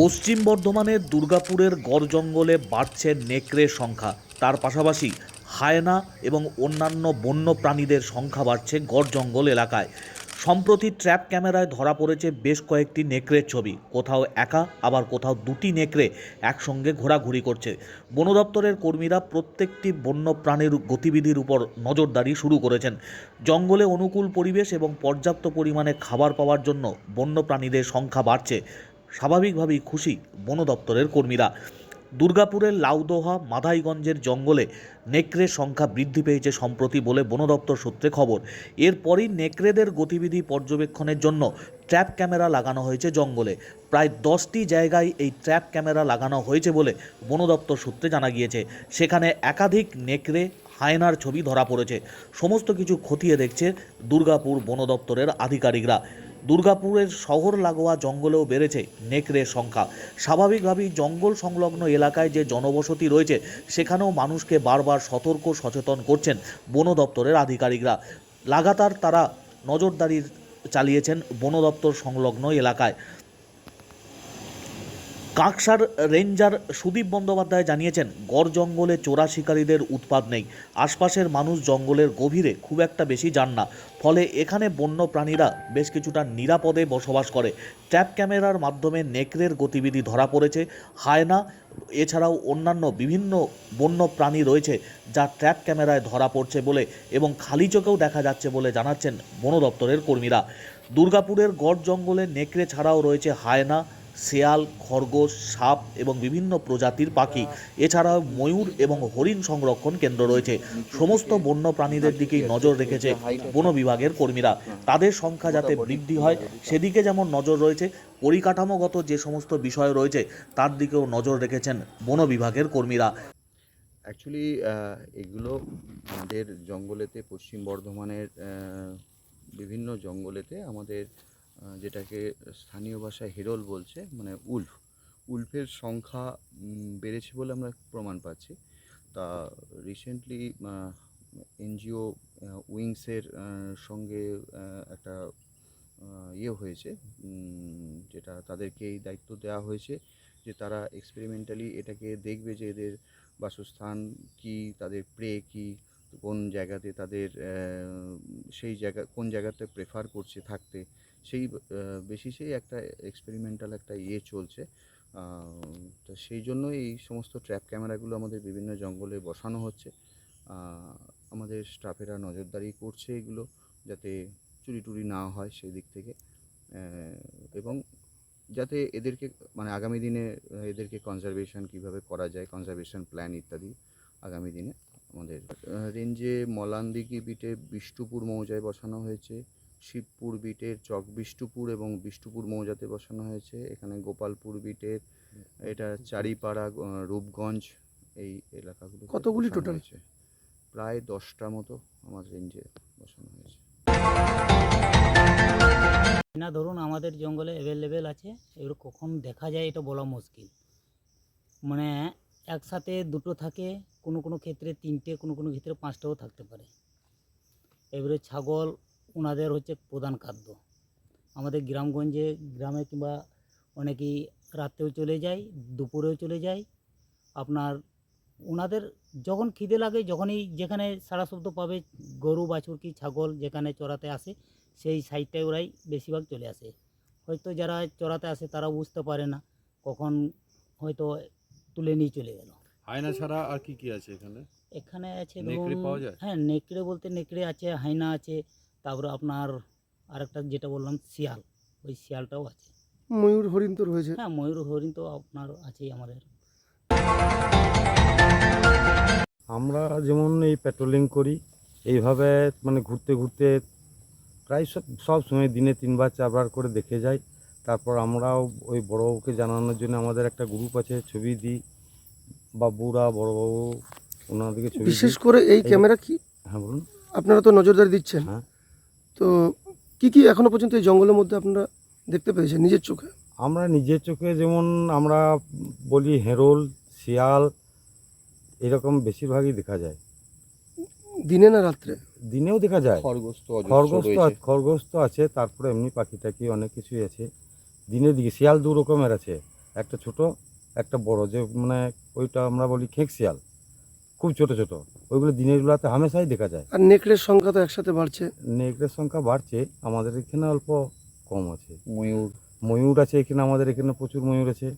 পশ্চিম বর্ধমানের দুর্গাপুরের গড় জঙ্গলে বাড়ছে নেকড়ের সংখ্যা। তার পাশাপাশি হায়না এবং অন্যান্য বন্য প্রাণীদের সংখ্যা বাড়ছে গড় জঙ্গল এলাকায়। সম্প্রতি ট্র্যাপ ক্যামেরায় ধরা পড়েছে বেশ কয়েকটি নেকড়ের ছবি। কোথাও একা, আবার কোথাও দুটি নেকড়ে একসঙ্গে ঘোরাঘুরি করছে। বন দপ্তরের কর্মীরা প্রত্যেকটি বন্য প্রাণীর গতিবিধির উপর নজরদারি শুরু করেছেন। জঙ্গলে অনুকূল পরিবেশ এবং পর্যাপ্ত পরিমাণে খাবার পাওয়ার জন্য বন্য প্রাণীদের সংখ্যা বাড়ছে। স্বাভাবিকভাবেই খুশি বন দপ্তরের কর্মীরা। দুর্গাপুরের লাউদোহা, মাধাইগঞ্জের জঙ্গলে নেকড়ের সংখ্যা বৃদ্ধি পেয়েছে সম্প্রতি বলে বন দপ্তর সূত্রে খবর। এরপরই নেকড়েদের গতিবিধি পর্যবেক্ষণের জন্য ট্র্যাপ ক্যামেরা লাগানো হয়েছে জঙ্গলে। প্রায় দশটি জায়গায় এই ট্র্যাপ ক্যামেরা লাগানো হয়েছে বলে বন দপ্তর সূত্রে জানা গিয়েছে। সেখানে একাধিক নেকড়ে, হায়নার ছবি ধরা পড়েছে। সমস্ত কিছু খতিয়ে দেখছে দুর্গাপুর বন দপ্তরের আধিকারিকরা। দুর্গাপুরের শহর লাগোয়া জঙ্গলেও বেড়েছে নেকড়ের সংখ্যা স্বাভাবিকভাবেই জঙ্গল সংলগ্ন এলাকায় যে জনবসতি রয়েছে, সেখানেও মানুষকে বারবার সতর্ক সচেতন করছেন বন দপ্তরের আধিকারিকরা। লাগাতার তারা নজরদারি চালিয়েছেন বন দপ্তর সংলগ্ন এলাকায়। কাঁকসার রেঞ্জার সুদীপ বন্দ্যোপাধ্যায় জানিয়েছেন, গড় জঙ্গলে চোরা শিকারীদের উৎপাদ নেই। আশপাশের মানুষ জঙ্গলের গভীরে খুব একটা বেশি যান না। ফলে এখানে বন্য প্রাণীরা বেশ কিছুটা নিরাপদে বসবাস করে। ট্র্যাপ ক্যামেরার মাধ্যমে নেকড়ের গতিবিধি ধরা পড়েছে। হায়না, এছাড়াও অন্যান্য বিভিন্ন বন্য প্রাণী রয়েছে যা ট্র্যাপ ক্যামেরায় ধরা পড়ছে বলে এবং খালি চোখেও দেখা যাচ্ছে বলে জানাচ্ছেন বন দপ্তরের কর্মীরা। দুর্গাপুরের গড় জঙ্গলে নেকড়ে ছাড়াও রয়েছে হায়না শেয়াল, খরগোশ, সাপ এবং বিভিন্ন প্রজাতির পাখি। এছাড়াও ময়ূর এবং হরিণ সংরক্ষণ কেন্দ্র রয়েছে। সমস্ত বন্য প্রাণীদের দিকেই নজর রেখেছে বন বিভাগের কর্মীরা। তাদের সংখ্যা যাতে বৃদ্ধি হয়, সেদিকে যেমন নজর রয়েছে, পরিকাঠামোগত যে সমস্ত বিষয় রয়েছে, তার দিকেও নজর রেখেছেন বন বিভাগের কর্মীরা। অ্যাকচুয়ালি এগুলো আমাদের জঙ্গলেতে, পশ্চিম বর্ধমানের বিভিন্ন জঙ্গলেতে আমাদের যেটাকে স্থানীয় ভাষায় হেরল বলছে মানে উল্ফ। উল্ফের সংখ্যা বেড়েছে বলে আমরা প্রমাণ পাচ্ছি। তা রিসেন্টলি এনজিও উইংসের সঙ্গে একটা ইয়ে হয়েছে যেটা তাদেরকে এই দায়িত্ব দেওয়া হয়েছে যে তারা এক্সপেরিমেন্টালি এটাকে দেখবে যে এদের বাসস্থান কি, তাদের প্রে কি, কোন জায়গাতে তাদের সেই জায়গা, কোন জায়গাতে প্রেফার করছে থাকতে। সেই বেসিসেই একটা এক্সপেরিমেন্টাল একটা ইয়ে চলছে। তো সেই জন্য এই সমস্ত ট্র্যাপ ক্যামেরাগুলো আমাদের বিভিন্ন জঙ্গলে বসানো হচ্ছে। আমাদের স্টাফেরা নজরদারি করছে এগুলো যাতে চুরি টুরি না হয় সেই দিক থেকে। এবং যাতে এদেরকে মানে আগামী দিনে এদেরকে কনজারভেশন কীভাবে করা যায় কনজারভেশন প্ল্যান ইত্যাদি আগামী দিনে আমাদের। রেঞ্জে মলানদিঘি বিটে বিষ্ণুপুর মৌজায় বসানো হয়েছে। শিবপুর বিটের চক বিষ্টুপুর এবং বিষ্টুপুর মৌজাতে বসানো হয়েছে। এখানে গোপালপুর বিটের এটা চারিপাড়া রূপগঞ্জ এই এলাকাগুলো কতগুলি total? প্রায় দশটা মতো আমার রেঞ্জে বসানো হয়েছে। না ধরুন আমাদের জঙ্গলে অ্যাভেলেবেল আছে এগুলো কখন দেখা যায় এটা বলা মুশকিল। মানে একসাথে দুটো থাকে কোনো কোনো ক্ষেত্রে তিনটে কোনো কোনো ক্ষেত্রে পাঁচটাও থাকতে পারে। এবারে ছাগল ওনাদের হচ্ছে প্রধান খাদ্য। আমাদের গ্রামগঞ্জে গ্রামে কিংবা অনেকেই রাতেও চলে যায় দুপুরেও চলে যায়। আপনার ওনাদের যখন খিদে লাগে যখনই যেখানে সারা শব্দ পাবে গরু বাছুর কি ছাগল যেখানে চড়াতে আসে সেই সাইডটায় ওরাই বেশিরভাগ চলে আসে। হয়তো যারা চড়াতে আসে তারা বুঝতে পারে না কখন হয়তো তুলে নিয়ে চলে গেল। হায়না ছাড়া আর কি কি আছে এখানে? এখানে আছে ধরুন হ্যাঁ নেকড়ে বলতে নেকড়ে আছে হাইনা আছে তারপরে আপনার আরেকটা যেটা বললাম শিয়াল ওই শিয়ালটাও আছে। ময়ূর হরিণ তো রয়েছে। হ্যাঁ ময়ূর হরিণ তো আপনার আছেই আমাদের। আমরা যেমন এই পেট্রোলিং করি এইভাবে মানে ঘুরতে ঘুরতে প্রায় সব সব সময় দিনে তিনবার চারবার করে দেখে যাই। তারপর আমরাও ওই বড়োবাবুকে জানানোর জন্য আমাদের একটা গ্রুপ আছে ছবি দিই। বাবুরা বড়োবাবু ওনাদেরকে ছবি বিশেষ করে এই এই- ক্যামেরা কি? হ্যাঁ বলুন। আপনারা তো নজরদারি দিচ্ছেন। হ্যাঁ। তো কি কি এখনও পর্যন্ত এই জঙ্গলের মধ্যে আপনারা দেখতে পেয়েছেন নিজের চোখে? আমরা নিজের চোখে যেমন আমরা বলি হেরোল শিয়াল এরকম বেশিরভাগই দেখা যায়। দিনে না রাত্রে? দিনেও দেখা যায়। খরগোশ তো খরগোশ তো খরগোশ তো আছে তারপরে এমনি পাখি টাকি অনেক কিছুই আছে। দিনের দিকে শিয়াল দু রকমের আছে একটা ছোট একটা বড়। যে মানে ওইটা আমরা বলি খেঁকশিয়াল খুব ছোট ছোট। ওইগুলো দিনের বেলাতে হামেশাই দেখা যায়। আর নেকড়ের সংখ্যা তো একসাথে বাড়ছে। নেকড়ের সংখ্যা বাড়ছে আমাদের এখানে অল্প কম আছে। ময়ূর। ময়ূর আছে এখানে আমাদের এখানে প্রচুর ময়ূর আছে।